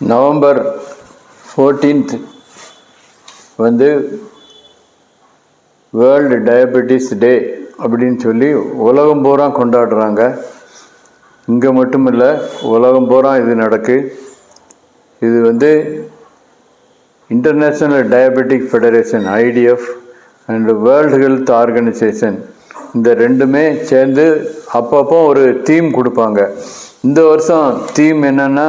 November fourteenth வந்து world diabetes day அப்படின்னு சொல்லி உலகம் பூரா கொண்டாடுறாங்க. இங்கே மட்டும் இல்லை உலகம் பூரா இது நடக்கு. இது வந்து international diabetic federation IDF and world health organisation இந்த ரெண்டுமே சேர்ந்து அப்பப்போ ஒரு தீம் கொடுப்பாங்க. இந்த வருஷம் தீம் என்னென்னா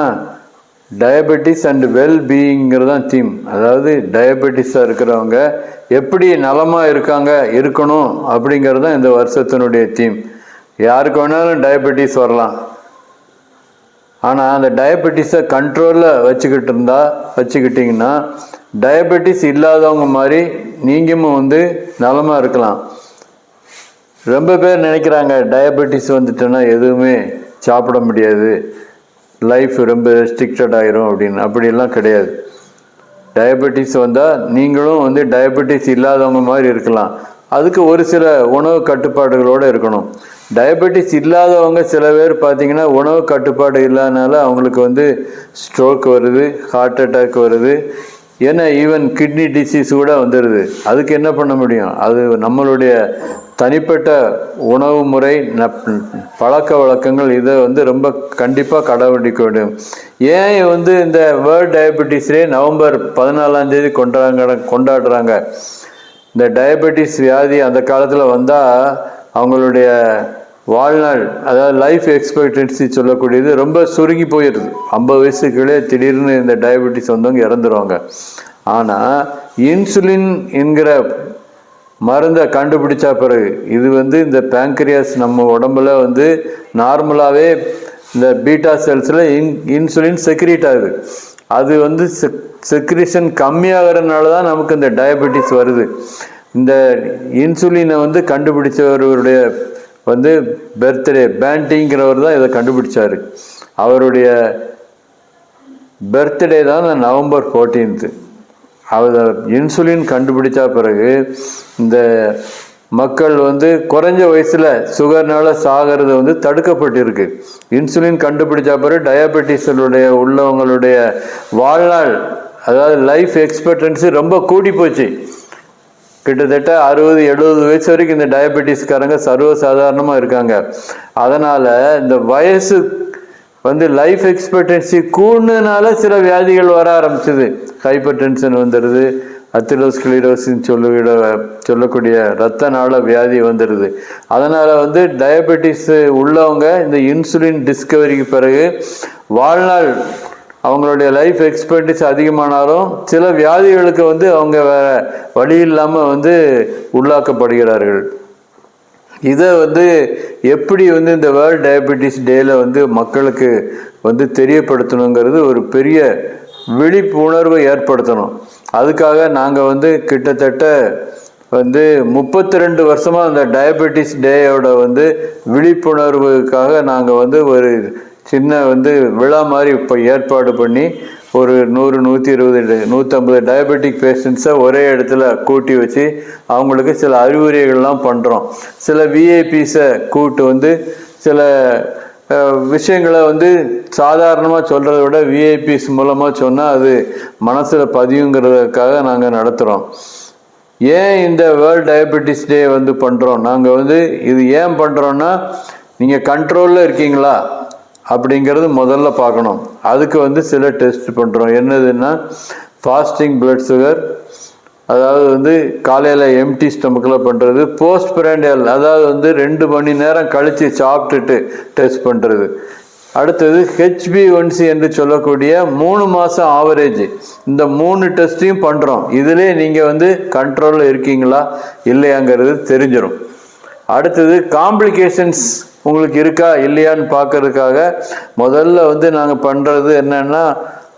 டயபெட்டிஸ் அண்ட் வெல் பீயிங்கிறது தான் தீம் அதாவது டயபெட்டிஸாக இருக்கிறவங்க எப்படி நலமாக இருக்காங்க இருக்கணும் அப்படிங்கிறது தான் இந்த வருஷத்தினுடைய தீம் யாருக்கு வேணாலும் டயபெட்டிஸ் வரலாம். ஆனால் அந்த டயபெட்டிஸை கண்ட்ரோலில் வச்சுக்கிட்டு இருந்தா வச்சுக்கிட்டிங்கன்னா டயபெட்டிஸ் இல்லாதவங்க மாதிரி நீங்களும் வந்து நலமாக இருக்கலாம். ரொம்ப பேர் நினைக்கிறாங்க டயபெட்டிஸ் வந்துட்டுன்னா எதுவுமே சாப்பிட முடியாது. லைஃப் ரொம்ப ரெஸ்ட்ரிக்டட் ஆயிரும் அப்படின்னு. அப்படியெல்லாம் கிடையாது. டயபெட்டிஸ் வந்தால் நீங்களும் வந்து டயபெட்டிஸ் இல்லாதவங்க மாதிரி இருக்கலாம். அதுக்கு ஒரு சில உணவு கட்டுப்பாடுகளோடு இருக்கணும். டயபெட்டிஸ் இல்லாதவங்க சில பேர் பார்த்தீங்கன்னா உணவு கட்டுப்பாடு இல்லாதனால அவங்களுக்கு வந்து ஸ்ட்ரோக் வருது ஹார்ட் அட்டாக் வருது. ஏன்னா ஈவன் கிட்னி டிசீஸ் கூட வந்துடுது அதுக்கு என்ன பண்ண முடியும்? அது நம்மளுடைய தனிப்பட்ட உணவு முறை பழக்க வழக்கங்கள் இதை வந்து ரொம்ப கண்டிப்பாக கடைபிடிக்க வேண்டும். ஏன் வந்து இந்த வேர்ல்ட் டயபெட்டிஸ் டே நவம்பர் பதினாலாம் தேதி கொண்டாடுறாங்க கொண்டாடுறாங்க? இந்த டயபெட்டிஸ் வியாதி அந்த காலத்தில் வந்தால் அவங்களுடைய வாழ்நாள் அதாவது லைஃப் எக்ஸ்பெக்டன்சி சொல்லக்கூடியது ரொம்ப சுருங்கி போயிடுது. ஐம்பது வயசுக்குள்ளே திடீர்னு இந்த டயபெட்டிஸ் வந்தவங்க இறந்துருவாங்க. ஆனால் இன்சுலின் என்கிற மருந்தை கண்டுபிடிச்சா பிறகு. இது வந்து இந்த பேங்க்ரியாஸ் நம்ம உடம்புல வந்து நார்மலாகவே இந்த பீட்டா செல்ஸில் இன் இன்சுலின் செக்ரீட் ஆகுது. அது வந்து செக்ரிஷன் கம்மியாகிறதுனால தான் நமக்கு இந்த டயபெட்டிஸ் வருது. இந்த இன்சுலினை வந்து கண்டுபிடிச்சவருடைய வந்து பர்த்டே பேண்டிங்கிறவர் தான் இதை கண்டுபிடிச்சார். அவருடைய பர்த்டே தான் நவம்பர் ஃபோர்டீன்த்து அவர் இன்சுலின் கண்டுபிடிச்ச பிறகு இந்த மக்கள் வந்து குறைஞ்ச வயசில் சுகர்னால சாகிறது வந்து தடுக்கப்பட்டிருக்கு. இன்சுலின் கண்டுபிடிச்சா பிறகு டயபெட்டிஸுடைய உள்ளவங்களுடைய வாழ்நாள் அதாவது லைஃப் எக்ஸ்பெக்டன்சி ரொம்ப கூடி போச்சு. கிட்டத்தட்ட அறுபது எழுபது வயசு வரைக்கும் இந்த டயபெட்டிஸ்காரங்க சர்வசாதாரணமாக இருக்காங்க. அதனால் இந்த வயசு வந்து லைஃப் எக்ஸ்பெக்டன்சி கூடுனதுனால சில வியாதிகள் வர ஆரம்பிச்சது. ஹைப்பர் டென்ஷன் வந்துடுது. அத்திரோஸ்கிளிரோசின் சொல்லுகிற சொல்லக்கூடிய ரத்த நாள வியாதி வந்துடுது. அதனால் வந்து டயபெட்டிஸ் உள்ளவங்க இந்த இன்சுலின் டிஸ்கவரிக்கு பிறகு வாழ்நாள் அவங்களுடைய லைஃப் எக்ஸ்பெக்டன்ஸ் அதிகமானாலும் சில வியாதிகளுக்கு வந்து அவங்க வேற வழி இல்லாமல் வந்து உள்ளாக்கப்படுகிறார்கள். இதை வந்து எப்படி வந்து இந்த வேர்ல்ட் டயபெட்டிஸ் டேல வந்து மக்களுக்கு வந்து தெரியப்படுத்தணுங்கிறது ஒரு பெரிய விழிப்புணர்வை ஏற்படுத்தணும். அதுக்காக நாங்கள் வந்து கிட்டத்தட்ட வந்து முப்பத்தி ரெண்டு வருஷமாக அந்த டயபெட்டிஸ் டேயோட வந்து விழிப்புணர்வுக்காக நாங்கள் வந்து ஒரு சின்ன வந்து விழா மாதிரி இப்போ ஏற்பாடு பண்ணி ஒரு நூறு நூற்றி இருபது நூற்றம்பது டயபெட்டிக் பேஷண்ட்ஸை ஒரே இடத்துல கூட்டி வச்சு அவங்களுக்கு சில அறிவுரைகள்லாம் பண்ணுறோம் சில விஐபிஸை கூட்டு வந்து சில விஷயங்களை வந்து சாதாரணமாக சொல்கிறத விட விஐபிஸ் மூலமாக சொன்னால் அது மனசில் பதியுங்கிறதுக்காக நாங்கள் நடத்துகிறோம் ஏன் இந்த வேர்ல்ட் டயபெட்டிஸ் டே வந்து பண்ணுறோம் நாங்கள் வந்து இது ஏன் பண்ணுறோன்னா நீங்கள் கண்ட்ரோலில் இருக்கீங்களா? அப்படிங்கிறது முதல்ல பார்க்கணும். அதுக்கு வந்து சில டெஸ்ட் பண்ணுறோம் என்னதுன்னா ஃபாஸ்டிங் பிளட் சுகர் அதாவது வந்து காலையில் எம்டி ஸ்டமக்கில் பண்ணுறது போஸ்ட் பிராண்டியல் அதாவது வந்து ரெண்டு மணி நேரம் கழித்து சாப்பிட்டுட்டு டெஸ்ட் பண்ணுறது அடுத்தது ஹெச்பி ஒன்சி என்று சொல்லக்கூடிய மூணு மாதம் ஆவரேஜ் இந்த மூணு டெஸ்ட்டையும் பண்ணுறோம் இதிலே நீங்கள் வந்து கண்ட்ரோலில் இருக்கீங்களா? இல்லையாங்கிறது தெரிஞ்சிடும் அடுத்தது காம்ப்ளிகேஷன்ஸ் உங்களுக்கு இருக்கா இல்லையான்னு பார்க்கறதுக்காக முதல்ல வந்து நாங்கள் பண்ணுறது என்னென்னா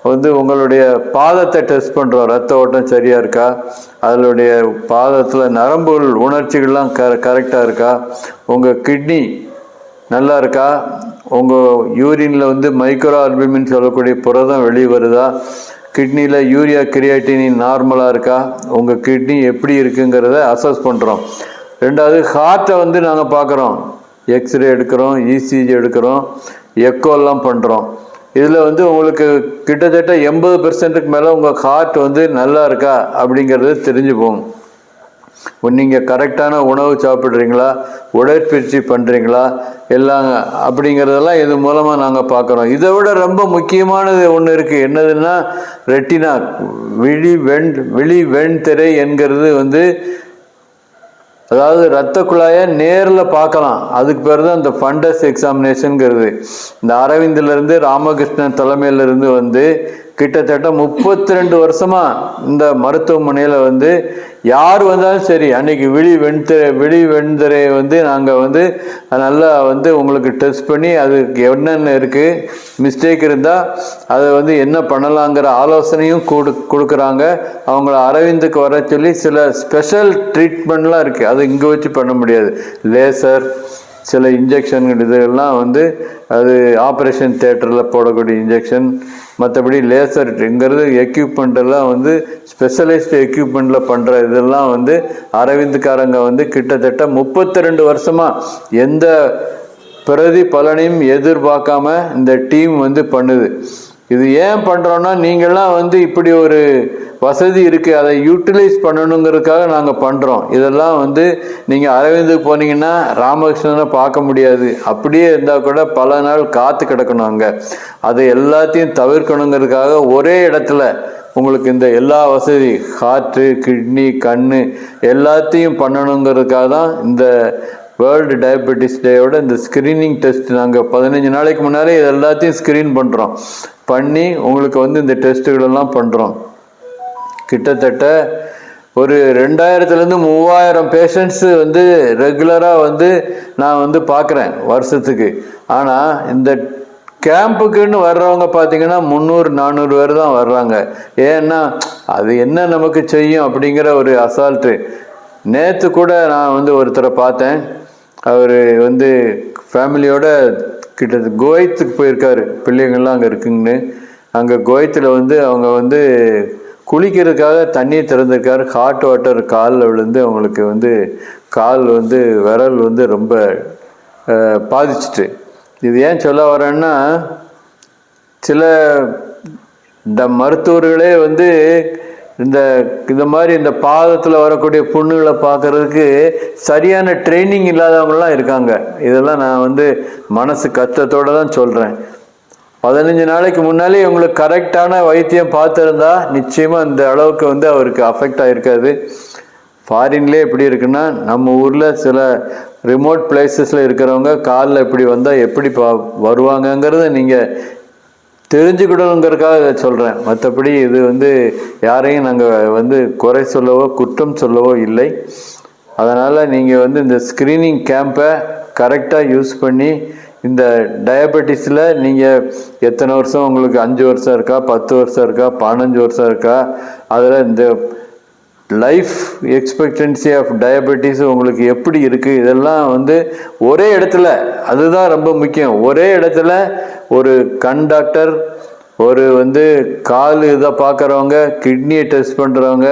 வந்து உங்களுடைய பாதத்தை டெஸ்ட் பண்ணுறோம் ரத்த ஓட்டம் சரியாக இருக்கா? அதனுடைய பாதத்தில் நரம்புகள் உணர்ச்சிகள்லாம் க கரெக்டாக இருக்கா? உங்கள் கிட்னி நல்லா இருக்கா? உங்கள் யூரினில் வந்து மைக்ரோ ஆல்பமின்னு சொல்லக்கூடிய புரதம் வெளியே வருதா? கிட்னியில் யூரியா கிரியாட்டினின் நார்மலாக இருக்கா? உங்கள் கிட்னி எப்படி இருக்குங்கிறத அசஸ் பண்ணுறோம் ரெண்டாவது ஹார்ட்டை வந்து நாங்கள் பார்க்குறோம். எக்ஸ்ரே எடுக்கிறோம் இசிஜி எடுக்கிறோம் எக்கோலாம் பண்ணுறோம் இதில் வந்து உங்களுக்கு கிட்டத்தட்ட எண்பது பெர்சன்ட்டுக்கு மேலே உங்கள் ஹார்ட் வந்து நல்லா இருக்கா அப்படிங்கிறது தெரிஞ்சு போகும் நீங்கள் கரெக்டான உணவு சாப்பிட்றீங்களா உடற்பயிற்சி பண்ணுறீங்களா எல்லாம் அப்படிங்கிறதெல்லாம் இது மூலமாக நாங்கள் பார்க்குறோம் இதை விட ரொம்ப முக்கியமானது ஒன்று இருக்குது என்னதுன்னா ரெட்டினா விழி வெண் விழி வெண்திரை என்கிறது வந்து அதாவது ரத்த குழாயை நேரில் பார்க்கலாம். அதுக்கு பேர் தான் இந்த ஃபண்டஸ் எக்ஸாமினேஷனுங்கிறது இந்த அரவிந்திலிருந்து ராமகிருஷ்ணன் தலைமையிலிருந்து வந்து கிட்டத்தட்ட முப்பத்தி ரெண்டு வருஷமா இந்த மருத்துவமனையில் வந்து யார் வந்தாலும் சரி அன்னைக்கு விழி வெண்திரை விழி வெண்திரை வந்து நாங்கள் வந்து நல்லா வந்து உங்களுக்கு டெஸ்ட் பண்ணி அதுக்கு என்னென்ன இருக்குது மிஸ்டேக் இருந்தால் அதை வந்து என்ன பண்ணலாங்கிற ஆலோசனையும் கொடு கொடுக்குறாங்க. அவங்கள அரவிந்துக்கு வர சொல்லி சில ஸ்பெஷல் ட்ரீட்மெண்ட்லாம் இருக்குது அது இங்கே வச்சு பண்ண முடியாது. லேசர் சில இன்ஜெக்ஷன் இதெல்லாம் வந்து அது ஆப்ரேஷன் தேட்டரில் போடக்கூடிய இன்ஜெக்ஷன் மற்றபடி லேசர்ங்கிறது எக்யூப்மெண்ட்டெல்லாம் வந்து ஸ்பெஷலைஸ்டு எக்யூப்மெண்ட்டில் பண்ணுற இதெல்லாம் வந்து அரவிந்த்காரங்க வந்து கிட்டத்தட்ட முப்பத்தி ரெண்டு வருஷமாக எந்த பிரதி பலனையும் எதிர்பார்க்காம இந்த டீம் வந்து பண்ணுது. இது ஏன் பண்ணுறோன்னா நீங்கள்லாம் வந்து இப்படி ஒரு வசதி இருக்குது அதை யூட்டிலைஸ் பண்ணணுங்கிறதுக்காக நாங்கள் பண்ணுறோம் இதெல்லாம் வந்து நீங்கள் அரவிந்துக்கு போனீங்கன்னா ராமகிருஷ்ணனை பார்க்க முடியாது. அப்படியே இருந்தால் கூட பல நாள் காத்து கிடக்கணும் அங்கே. அதை எல்லாத்தையும் தவிர்க்கணுங்கிறதுக்காக ஒரே இடத்துல உங்களுக்கு இந்த எல்லா வசதி ஹார்ட்டு கிட்னி கண் எல்லாத்தையும் பண்ணணுங்கிறதுக்காக தான் இந்த வேர்ல்டு டயபெட்டிஸ் டேயோட இந்த ஸ்க்ரீனிங் டெஸ்ட் நாங்கள் பதினஞ்சு நாளைக்கு முன்னாலே இது எல்லாத்தையும் ஸ்க்ரீன் பண்ணுறோம் பண்ணி உங்களுக்கு வந்து இந்த டெஸ்ட்டுகளெல்லாம் பண்ணுறோம் கிட்டத்தட்ட ஒரு ரெண்டாயிரத்துலேருந்து மூவாயிரம் பேஷண்ட்ஸு வந்து ரெகுலராக வந்து நான் வந்து பார்க்குறேன் வருஷத்துக்கு. ஆனால் இந்த கேம்புக்குன்னு வர்றவங்க பார்த்தீங்கன்னா முந்நூறு நானூறு பேர் தான் வர்றாங்க. ஏன்னா அது என்ன நமக்கு செய்யும் அப்படிங்கிற ஒரு அசால்ட்டு நேற்று கூட நான் வந்து ஒருத்தரை பார்த்தேன். அவர் வந்து ஃபேமிலியோட கிட்ட குவைத்துக்கு போயிருக்காரு. பிள்ளைங்கள்லாம் அங்கே இருக்குங்கன்னு. அங்கே குவைத்தில் வந்து அவங்க வந்து குளிக்கிறதுக்காக தண்ணி திறந்திருக்காரு. ஹாட் வாட்டர் காலில் விழுந்து அவங்களுக்கு வந்து கால் வந்து விரல் வந்து ரொம்ப பாதிச்சுட்டு பாதிச்சிட்டு. இது ஏன் சொல்ல வரேன்னா சில இந்த மருத்துவர்களே வந்து இந்த இந்த மாதிரி இந்த பாதத்தில் வரக்கூடிய புண்ணுகளை பார்க்கறதுக்கு சரியான ட்ரைனிங் இல்லாதவங்களாம் இருக்காங்க. இதெல்லாம் நான் வந்து மனசு கஷ்டத்தோடு தான் சொல்கிறேன் பதினஞ்சு நாளைக்கு முன்னாலே உங்களுக்கு கரெக்டான வைத்தியம் பார்த்துருந்தா நிச்சயமாக இந்த அளவுக்கு வந்து அவருக்கு அஃபெக்ட் ஆகிருக்காது ஃபாரின்லேயே எப்படி இருக்குன்னா நம்ம ஊரில் சில ரிமோட் பிளேசஸில் இருக்கிறவங்க காலில் இப்படி வந்தால் எப்படி பா வருவாங்கங்கிறத நீங்கள் தெரிஞ்சுக்கிடணுங்கிறதுக்காக இதை சொல்கிறேன் மற்றபடி இது வந்து யாரையும் நாங்கள் வந்து குறை சொல்லவோ குற்றம் சொல்லவோ இல்லை. அதனால் நீங்கள் வந்து இந்த ஸ்க்ரீனிங் கேம்பை கரெக்டாக யூஸ் பண்ணி இந்த டயபெட்டிஸில் நீங்கள் எத்தனை வருஷம் உங்களுக்கு அஞ்சு வருஷம் இருக்கா பத்து வருஷம் இருக்கா பதினஞ்சு வருஷம் இருக்கா அதில் இந்த லைஃப் எக்ஸ்பெக்டன்சி ஆஃப் டயபெட்டிஸ் உங்களுக்கு எப்படி இருக்குது இதெல்லாம் வந்து ஒரே இடத்துல அதுதான் ரொம்ப முக்கியம். ஒரே இடத்துல ஒரு கண் டாக்டர் ஒரு வந்து கால் இதை பார்க்குறவங்க கிட்னியை டெஸ்ட் பண்ணுறவங்க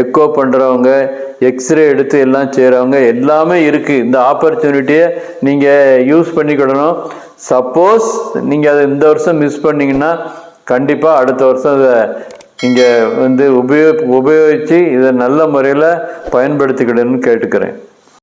எக்கோ பண்ணுறவங்க எக்ஸ்ரே எடுத்து எல்லாம் செய்கிறவங்க எல்லாமே இருக்குது இந்த ஆப்பர்ச்சுனிட்டியை நீங்கள் யூஸ் பண்ணிக்கிடணும். சப்போஸ் நீங்கள் அதை இந்த வருஷம் மிஸ் பண்ணீங்கன்னா கண்டிப்பாக அடுத்த வருஷம் அதை நீங்கள் வந்து உபயோ உபயோகித்து இதை நல்ல முறையில் பயன்படுத்திக்கிடணும்னு கேட்டுக்கிறேன்.